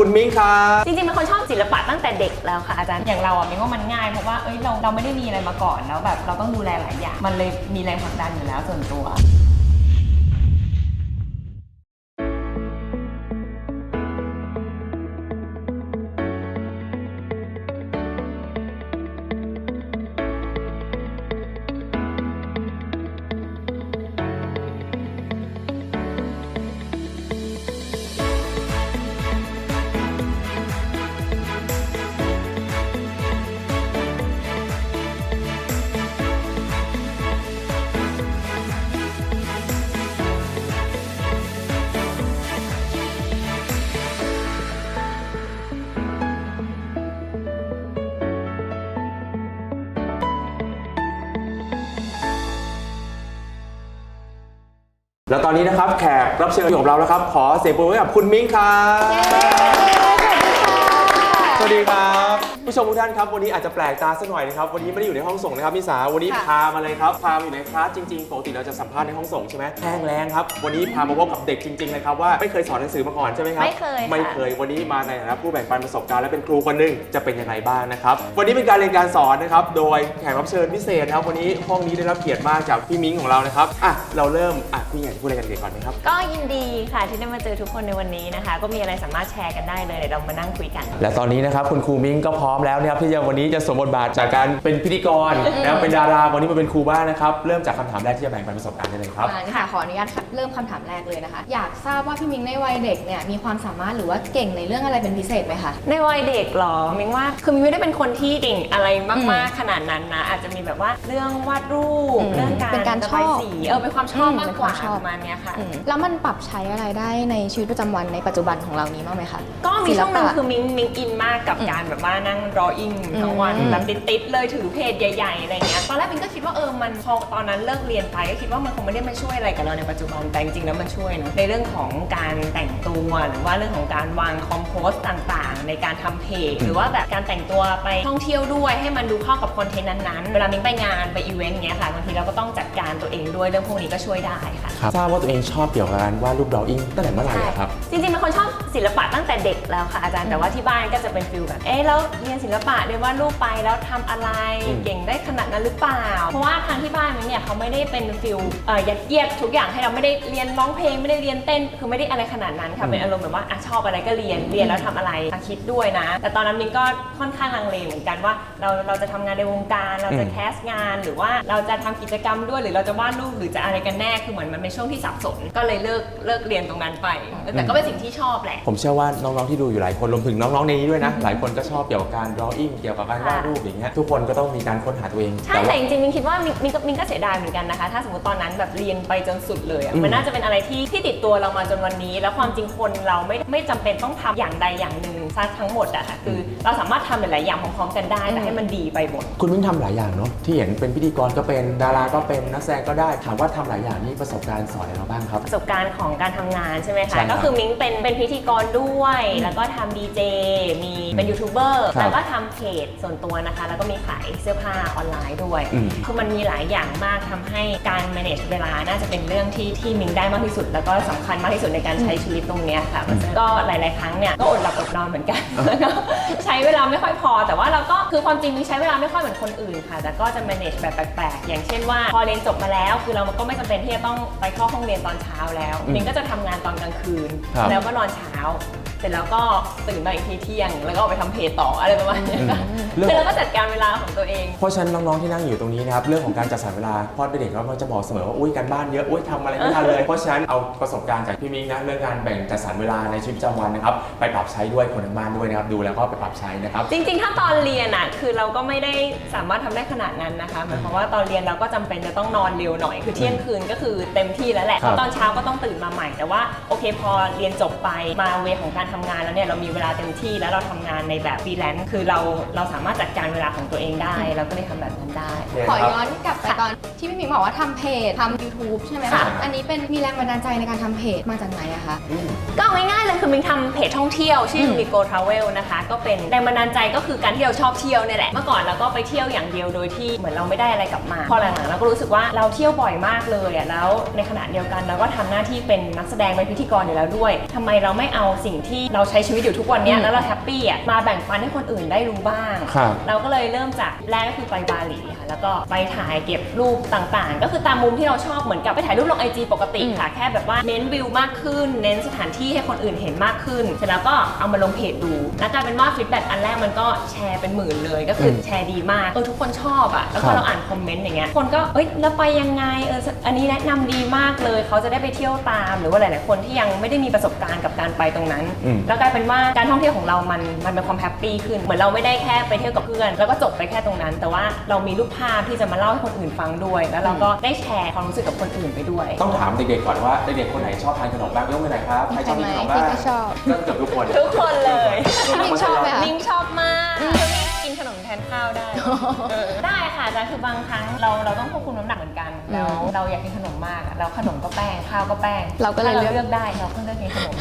คุณมิ้งครับจริงๆเป็นคนชอบศิลปะตั้งแต่เด็กแล้วค่ะอาจารย์ อย่างเราอะมิ้งว่ามันง่ายเพราะว่าเอ้ยเราเราไม่ได้มีอะไรมาก่อนแล้วแบบเราต้องดูแลหลายอย่าง มันเลยมีแรงผลักดันอยู่แล้วส่วนตัว แล้วตอนนี้นะครับแขกรับเชิญของเราแล้วครับ ขอเสียงปรบมือให้กับคุณมิ้งครับ สวัสดีครับผู้ชมทุกท่านครับวันนี้อาจจะแปลกตาสักหน่อยนะครับวันนี้ไม่ได้อยู่ในห้องส่งนะครับมิสาวันนี้ค่ะพามาเลยครับพามาอยู่ในคลาสจริงๆปกติเราจะสัมภาษณ์ในห้องส่งใช่ไหมแห้งแรงครับวันนี้พามาพบกับเด็กจริงๆเลยครับว่าไม่เคยสอนหนังสือมาก่อนใช่ไหมครับไม่เคยค่ะ ไม่เคยวันนี้มาในฐานะผู้แบ่งปันประสบการณ์และเป็นครูคนหนึ่งจะเป็นยังไงบ้างนะครับวันนี้เป็นการเรียนการสอนนะครับโดยแขกรับเชิญพิเศษนะครับวันนี้ห้องนี้ได้รับเกียรติมากจากพี่มิ้งของเรานะครับอะเราเริ่มอะพี่ใหญ่พูดอะไรกันเด็กก่อนไหมครับ ก็ยินดีค่ะที่ได้มาเจอทุกคนในวันนี้นะคะ ก็มีอะไรสามารถแชร์กันได้เลยเดี๋ยวเรามานั่งคุยกัน และตอนนี้นะครับคุณครูมิ้งก็พร้อมแล้วนะครับที่จะวันนี้จะสวมบทบาทจากการเป็นพิธีกรแล้วเป็นดาราวันนี้มาเป็นครูบ้างนะครับเริ่มจากคำถามแรกที่จะแบ่งปันประสบการณ์ได้เลยครับอ่าค่ะขออนุญาตเริ่มคำถามแรกเลยนะคะ อยากทราบว่าพี่มิงในวัยเด็กเนี่ยมีความสามารถหรือว่าเก่งในเรื่องอะไรเป็นพิเศษไหมคะ ในวัยเด็กเหรอมิงว่าคือมิงไม่ได้เป็นคนที่เก่งอะไรมาก ๆ ขนาดนั้นนะ อาจจะมีแบบว่าเรื่องวาดรูปอืมเรื่องการเป็นการระบายชอบสีเออเป็นความชอบอืมมากเป็นกควาว่ามชอบ ประมาณเนี้ยค่ะ อืมแล้วมันปรับใช้อะไรได้ในชีวิตประจำวันในปัจจุบันของเรานี้บ้างไหมคะ ก็มีช่วงหนึ่งศิลปะคือมิงมิงอินมากกับอืมการแบบว่านั่ง drawing ทั้งวันอืมแบบติดๆเลยถือเพจใหญ่ๆอะไรเงี้ยตอนแรกมิงก็คิดว่าเออมันพอตอนนั้นเลิกเรียนไปก็คิดว่ามันคงไม่ได้มาช่วยอะไรกับเราในปัจจุบันแต่จริงๆแล้วมันช่วยนะในเรื่องของการแต่งตัวหรือว่าเรื่องของการวางคอมโพสต์ต่างๆ ในการทำเพจหรือว่าแบบการแต่งตัวไปท่องเที่ยวด้วยให้มันดูเข้ากับคอนเทนต์นั้นๆเวลามิงไปงานไปอีเวนต์เงี้ยค่ะบางทีเราก็ต้องจัดการตัวเองด้วยเรื่องพวกนี้ก็ช่วยได้ค่ะทราบว่าตัวเองชอบเกี่ยวกับการวาดรูปดออิ่งตั้งแต่เมื่อไหร่อะครับจริงๆเป็นคนชอบศิลปะตั้งแต่เด็กแล้วค่ะอาจารย์แต่ว่าที่บ้านก็จะเป็นฟิลแบบเอ๊ะแล้วเรียนศิลปะเรียนวาดรูปไปแล้วทำอะไรอืมเก่งได้ขนาดนั้นหรือเปล่า เพราะว่าทางที่บ้านมันเนี่ยเขาไม่ได้เป็นฟิลเอ่อยัดเยียดทุกอย่างให้เราไม่ได้เรียนร้องเพลงไม่ได้เรียนเต้น คือไม่ได้อะไรขนาดนั้นค่ะเป็นอารมณ์แบบว่าอะชอบอะไรก็เรียนเรียนแล้วทำอะไรอะคิดด้วยนะ แต่ตอนนั้นมินก็ค่อนข้างลังเลเหมือนกันว่าเราเราจะทำงานในวงการ เราจะอืมแคสต์งานหรือว่าเราจะทำกิจกรรมด้วยหรือเราจะวาดรูปหรือจะอะไรกันแน่คือเหมือนมันเป็นช่วงที่สับสนก็เลยเลิกเลิกเรียนตรงนั้นไป แต่ก็เป็นสิ่งที่ชอบแหละผมเชื่อว่าน้องๆที่ดูอยู่หลายคนรวมถึงน้องๆในนี้ด้วยนะ หลายคนก็ชอบเกี่ยวกับการ drawing เกี่ยวกับการวาดรูปอย่างเงี้ยทุกคนก็ต้องมีการค้นหาตัวเองใช่แต่แต่ว่า จริงๆมินคิดว่ามินมินก็มินก็เสียดายเหมือนกันนะคะ ถ้าสมมติตอนนั้นแบบเรียนไปจนสุดเลยอะอืม มันน่าจะเป็นอะไรที่ที่ติดตัวเรามาจนวันนี้ แล้วความจริงคนเราไม่ไม่จำเป็นต้องทำอย่างใดอย่างหนึ่ง ซะทั้งหมดอะค่ะคือเราสามารถทำหลายๆอย่างพร้อมๆกันได้แต่ให้มันดีไปหมด คุณมิ้งทำหลายอย่างเนาะที่เห็นเป็นพิธีกรก็เป็นดาราก็เป็นนักแสดงก็ได้ถามว่าทำหลายอย่างนี่ประสบการณ์สอนอะไรเราบ้างครับ ประสบการณ์ของการทำงานใช่ไหมใช่ครัคะบก็คือมิ้งเป็นเป็นพิธีกรด้วย แล้วก็ทำดีเจ มีเป็นยูทูบเบอร์ ครับแล้วก็ทำเพจส่วนตัวนะคะ แล้วก็มีขายเสื้อผ้าออนไลน์ด้วย อืม คือมันมีหลายอย่างมากทำให้การ manage เวลาน่าจะเป็นเรื่องที่ที่มิ้งได้มากที่สุด แล้วก็สำคัญมากที่สุดในการใช้ชีวิตตรงเนี้ยค่ะเพราะฉะนั้นก็หลาย ๆ ครั้งเนี่ยก็อดหลับอดนอนเหมือนกันแล้วก็ใช้เวลาไม่ค่อยพอ แต่ว่าเราก็คือความจริงมิ้งใช้เวลาไม่ค่อยเหมือนคนอื่นค่ะ แต่ก็จะ manage แบบแปลกๆ อย่างเช่นว่า พอเรียนจบมาแล้ว คือเราก็ไม่จำเป็นที่จะต้องไปเข้าห้องเรียนตอนเช้าแล้วอืมมิ้งก็จะทำงานตอนกลางคืน ครับ แล้วก็นอนเช้า เสร็จแล้วก็ตื่นมาอีกทีเที่ยง แล้วก็ออกไปทำเพจต่ออะไรประมาณเนี้ยค่ะอืมเรื่องคือเราก็จัดการเวลาของตัวเอง เพราะฉะนั้นน้องๆที่นั่งอยู่ตรงนี้นะครับเรื่องของการจัดสรรเวลาพ่อเด็กๆก็มักจะบอกเสมอว่าอุ้ยการบ้านเยอะอุ้ยทำอะไรไม่ทันเลย เพราะฉะนั้นเอาประสบการณ์จากพี่มิ้งนะเรื่องการแบ่งจัดสรรเวลาในชีวิตประจำวันนะครับไปปรับใช้ด้วยคนทั้งบ้านด้วยนะครับ ดูแล้วก็ไปปรับใช้นะครับ จริงๆ ถ้าตอนเรียนอะคือเราก็ไม่ได้สามารถทำได้ขนาดนั้นนะคะหมายความว่าตอนเรียนเราก็จำเป็นจะต้องนอนเร็วหน่อยคือเที่ยงคืนก็คือเต็มที่แล้วแหละครับ ตอนเช้าก็ต้องตื่นมาใหม่ แต่ว่าโอเคพอเรียนจบไปมาเวของการทำงานแล้วเนี่ยเรามีเวลาเต็มที่แล้วเราทำงานในแบบฟรีแลนซ์คือเราเราสามารถจัดการเวลาของตัวเองได้เราก็เลยทำแบบนั้นได้เนี่ยขอครับย้อนกลับไปตอนที่พี่หมิงบอกว่าทำเพจทำ YouTube ใช่ไหมค่ะ คะ อันนี้เป็นมีแรงบันดาลใจในการทำเพจมาจากไหนอะคะ ก็เอาง่ายๆเลยคือมิงทำเพจท่องเที่ยวชื่อมมิโกทราเวลนะคะก็เป็นแรงบันดาลใจก็คือการที่เราชอบเที่ยวเนี่ยแหละ เมื่อก่อนเราก็ไปเที่ยวอย่างเดียวโดยที่เหมือนเราไม่ได้อะไรกลับมา พอหลังๆเราก็รู้สึกว่าเราเที่ยวบ่อยมากเลยอะแล้วในขณะเดียวกันเราก็ทำหน้าที่เป็นนักแสดงเป็นพิธีกรอยู่แล้วด้วยทำไมเราไม่เอาสิ่งที่เราใช้ชีวิตอยู่ทุกวันเนี้ยอืมแล้วเราแฮปปี้อะมาแบ่งปันให้คนอื่นได้รู้บ้างครับเราก็เลยเริ่มจากแรกก็คือไปบาหลีค่ะแล้วก็ไปถ่ายเก็บรูปต่างๆ ก็คือตามมุมที่เราชอบเหมือนกับไปถ่ายรูปลงไอจีปกติค่ะแค่แบบว่าเน้นวิวมากขึ้น เน้นสถานที่ให้คนอื่นเห็นมากขึ้นเสร็จแล้วก็เอามาลงเพจดู แล้วกลายเป็นว่าฟีดแบ็กอันแรกมันก็แชร์เป็นหมื่นเลย ก็คืออมแชร์ดีมากเออทุกคนชอบอะแล้วคพรัอบเราอ่านคอมเมนต์อย่างเงี้ยคนก็เอ้ยแล้วไปยังไงเอออันนี้แนะนำดีมากเลยเขาจะได้ไปเที่ยวตาม หรือว่าหลายๆคนที่ยังไม่ได้มีประสบการณ์กับการไปตรงนั้นอืมแล้วกลายเป็นว่าการท่องเที่ยวของเรามันมันเป็นความแฮปปี้ขึ้นเหมือนเราไม่ได้แค่ไปเที่ยวกับเพื่อน แล้วก็จบไปแค่ตรงนั้น แต่ว่าเรามีรูปภาพที่จะมาเล่าให้คนอื่นฟังด้วย แล้วเราก็ได้แชร์ความรู้สึกกับคนอื่นไปด้วย ต้องถามเด็กๆก่อนว่าเด็กๆคนไหนชอบทานขนมบ้างยกมือหน่อยครับใครชอบกินขนมบ้างที่ไม่ชอบก็เกือบทุกคนทุกคนเลยพี่หมิงชอบไหมคะมิงชอบมากกิ นขนมแทนข้าวได้ เออได้ค่ะแต่คือบางครั้งเราเราต้องควบคุมน้ำหนักเหมือนกันแล้วเราอยากกินขนมมากอะแล้วขนมก็แป้งข้าวก็แป้งเราก็เลยถ้เลือก เลือกได้เราก็เลือกกินขนม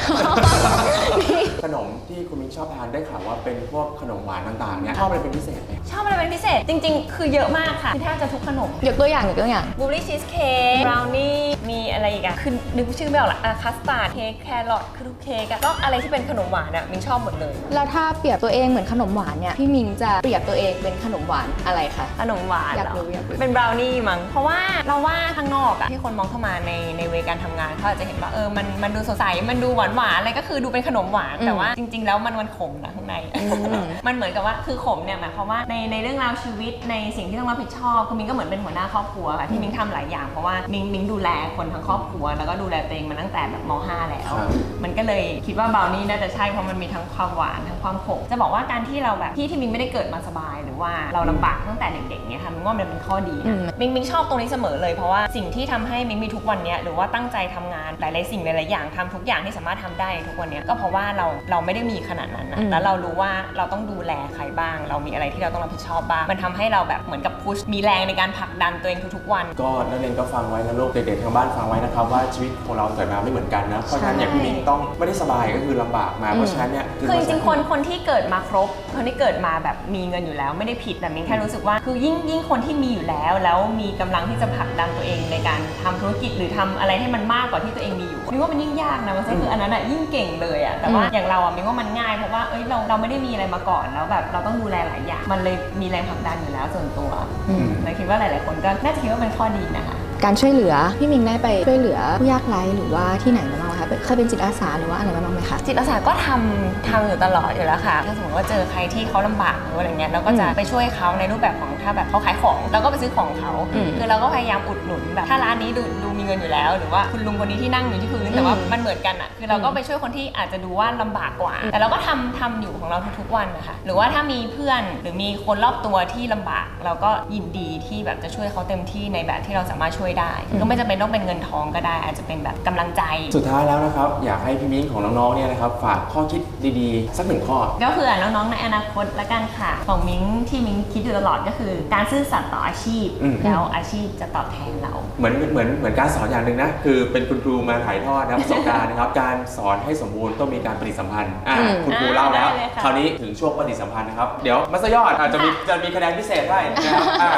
ขนมที่คุณมิ้งชอบทานได้ข่าวว่าเป็นพวกขนมหวานต่างๆเนี่ยชอบอะไรเป็นพิเศษไหมชอบอะไรเป็นพิเศษ จริง ๆ คือเยอะมากค่ะคือแทบจะทุกขนมยกตัวอย่างยกตัวอย่างบลูรี่ชีสเค้กบราวนี่มีอะไรอีกอะคือนึกชื่อไม่ออกละอะคัสตาร์ดเค้กแครอทคือทุกเค้กอะก็อะไรที่เป็นขนมหวานอะมิงชอบหมดเลย แล้วถ้าเปรียบตัวเองเหมือนขนมหวานเนี่ยพี่มิงจะเปรียบตัวเองเป็นขนมหวานอะไรคะขนมหวานอยากเหรรู้อยากรู้ เป็นบราวนี่มั้ง เพราะว่าเราว่าข้างนอกอะที่คนมองเข้ามาในในเวการทำงานเขาอาจจะเห็นว่าเออมันมันดูสดใสมันดูหวานหวานๆอะไรก็คือดูเป็นขนมหวานอืมแต่ว่าจริง ๆ แล้วมันมันขมนะข้างในอืมมันเหมือนกับว่าคือขมเนี่ยหมายความว่าในในเรื่องราวชีวิตในสิ่งที่ต้องรับผิดชอบคือมิงก็เหมือนเป็นหัวหน้าครอบครัวค่ะที่มิงทำหลายอย่างเพราะว่ามิงมิงดูแลคนทั้งครอบครัว แล้วก็ดูแลตัวเองมาตั้งแต่แบบม .5 แล้ว ครับ มันก็เลยคิดว่าบราวนี่น่าจะใช่เพราะมันมีทั้งความหวานทั้งความขมจะบอกว่าการที่เราแบบที่ที่มิงไม่ได้เกิดมาสบาย หรือว่าเราลำบากตั้งแต่เด็กๆเนี่ยค่ะมิงว่ามันเป็นข้อดีอืนะม มิงมิงชอบตรงนี้เสมอเลยเพราะว่าสิ่งที่ทำให้มิงมีทุกวันเนี้ยหรือว่าตั้งใจทำงานหลายๆสิ่งหลายๆอย่างทำทุกอย่างที่สามารถทำได้ในทุกวันเนี้ยก็เพราะว่าเราเราไม่ได้มีขนาดนั้นนะอืม แล้วเรารู้ว่าเราต้องดูแลใครบ้าง เรามีอะไรที่เราต้องรับผิดชอบบ้างมันทำให้เราแบบเหมือนกับพุชมีแรงในการผลักดันตัวเองทุกๆวัน ก็นักเรียนก็ฟังไว้นะลูกเด็กๆทางบ้านฟังไว้นะครับว่าชีวิตของเราเกิดมาไม่เหมือนกันนะ เพราะฉะนั้นอย่างพี่มิ้งต้องไม่ได้สบายก็คือลำบากมาเพราะฉะนั้นเนี่ย คือจริงๆคนคนที่เกิดมาครบ คนที่เกิดมาแบบมีเงินอยู่แล้วไม่ได้ผิดแต่มินแค่รู้สึกว่าคือยิ่งยิ่งคนที่มีอยู่แล้ว แล้วมีกำลังที่จะผลักดันตัวเองในการทำธุรกิจหรือทำอะไรให้มันมากกว่าที่ตัวเองมีอยู่มินว่ามันยิ่งยากนะมันก็คืออันนั้นอะยิ่งเก่งเลยอะแต่ว่าอืมอย่างเราอะมินว่ามันง่ายเพราะว่าเอ้ยเราเราไม่ได้มีอะไรมาก่อนแล้วแบบเราต้องดูแลหลายอย่างมันเลยมีแรงผลักดันอยู่แล้วส่วนตัวอืมเลยคิดว่าหลาย ๆ คนก็น่าจะคิดว่าเป็นข้อดีนะคะการช่วยเหลือพี่มิงได้ไปช่วยเหลือผู้ยากไร้หรือว่าที่ไหนมาบ้างไหมคะ เคยเป็นจิตอาสาหรือว่าอะไรมาบ้างไหมคะ จิตอาสาก็ทำทำอยู่ตลอดอยู่แล้วค่ะ ถ้าสมมติว่าเจอใครที่เขาลำบากหรืออะไรเงี้ยเราก็จะอืมไปช่วยเขาในรูปแบบของถ้าแบบเขาขายของเราก็ไปซื้อของเขาอืมคือเราก็พยายามอุดหนุนแบบถ้าร้านนี้ดูดูมีเงินอยู่แล้ว หรือว่าคุณลุงคนนี้ที่นั่งอยู่ที่พื้นแต่ว่าอืมมันเหมือนกันอะคือเราก็ไปช่วยคนที่อาจจะดูว่าลำบากกว่า อืม แต่เราก็ทำทำอยู่ของเราทุกๆวันนะคะหรือว่าถ้ามีเพื่อนหรือมีคนรอบตัวที่ลำบาก เราก็ยินดีที่แบบจะช่วยเขาเต็มที่ในแบบที่เราสามารถช่วยได้ ก็ไม่จำเป็นต้องเป็นเงินทองก็ได้ อาจจะเป็นแบบกำลังใจ สุดท้ายแล้วนะครับ อยากให้พี่มิ้งของน้องๆเนี่ยนะครับฝากข้อคิดดีๆ สักหนึ่งข้อ ก็คือน้องๆในอนาคตละกันค่ะ ของมิ้งที่มิ้งคิดอยู่ตลอดก็คือ การซื่อสัตย์ต่ออาชีพ อืม แล้วอาชีพจะตอบแทนเรา เหมือนเหมือนเหมือนการสอนอย่างหนึ่งนะ คือเป็นคุณครูมาถ่ายทอดนะประสบการณ์นะครับ การสอนให้สมบูรณ์ต้องมีการปฏิสัมพันธ์อ่าอืม คุณครูเล่าแล้ว ได้เลยค่ะ คราวนี้ถึงช่วงปฏิสัมพันธ์นะครับ เดี๋ยวมัสยอดอาจจะมีจะมีคะแนนพิเศษให้นะครับอ่า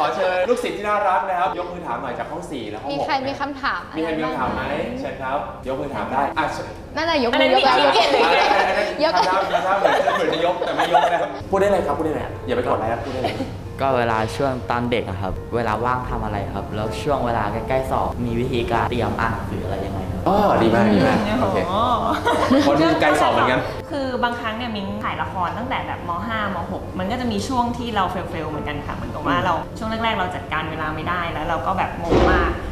ขอเชิญลูกศิษย์ที่น่ารักนะครับ ยกมือถามหน่อยจากห้องสี่และห้องมีหกใครมีนะครับคำถามมีใครมีคำถามไหมเชิญครับ ยกมือถามได้อะเชิญนั่นแหละยกอันมืนั้นอยกแล้วมียกเกียรติหรืออันนั้นอันนั้นยกทำท่าทำท่าเหมือนเหมือนจะยกแต่ไม่ยกนะครับพูดได้เลยครับพูดได้เลยอย่าไปกดอะไรครับพูดได้เลยก็เวลาช่วงตอนเด็กอะครับ เวลาว่างทำอะไรครับ แล้วช่วงเวลาใกล้ๆสอบมีวิธีการเตรียมอ่านหนังสืออะไรยังไงครับอ๋อดีมากดีมากโอเคคนไกลสอบเหมือนกันคือบางครั้งเนี่ยมิ้งถ่ายละครตั้งแต่แบบม 5ม 6 มันก็จะมีช่วงที่เราเฟลๆเหมือนกันค่ะเหมือนกับว่าเราช่วงแรกๆ เราจัดการเวลาไม่ได้แล้วเราก็แบบงงมากแต่ว่า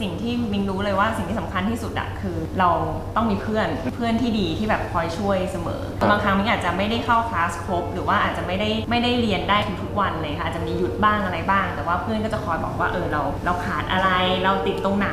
สิ่งที่มิงรู้เลยว่าสิ่งที่สำคัญที่สุดอะคือเราต้องมีเพื่อนเพื่อนที่ดีที่แบบคอยช่วยเสมอ บางครั้งมิงอาจจะไม่ได้เข้าคลาสครบ หรือว่าอาจจะไม่ได้ไม่ได้เรียนได้ทุกๆวันเลยค่ะอาจจะมีหยุดบ้างอะไรบ้าง แต่ว่าเพื่อนก็จะคอยบอกว่าเออเรา เราขาดอะไรเราติดตรงไหน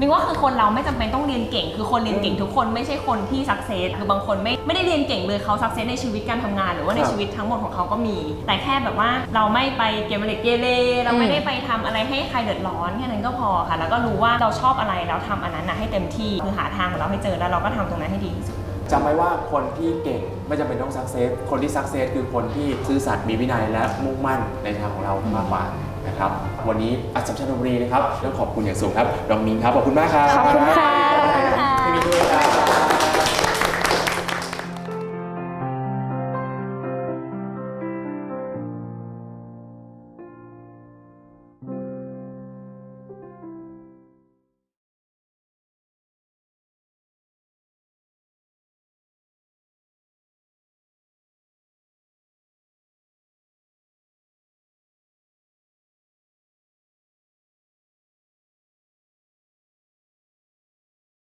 มิงว่าคือคนเราไม่จำเป็นต้องเรียนเก่ง คือคนเรียนเก่งทุกคนไม่ใช่คนที่สักเซสคือบางคนไม่ไม่ได้เรียนเก่งเลยเขาสักเซสในชีวิตการทำงาน หรือว่าในครับชีวิตทั้งหมดของเขาก็มี แต่แค่แบบว่าเราไม่ไปเกมเล็กเกเรเราไม่ได้ไปทำอะไรให้ใครเดือดร้อนแค่นั้นก็พอค่ะ แล้วก็รู้ว่าเราชอบอะไรแล้วทำอันนั้นนะให้เต็มที่คือหาทางของเราให้เจอแล้วเราก็ทำตรงนั้นให้ดีที่สุดจำไว้ว่าคนที่เก่งไม่จำเป็นต้องสักเซสคนที่สักเซสคือคนที่ซื่อสัตย์มีวินัยและมุ่งมั่นในทางของเรามากกว่านะครับวันนี้อัศมชัญบุรีนะครับต้องขอบคุณอย่างสูงครับรองมิงครับขอบคุณมากครับขอบคุณค่ะ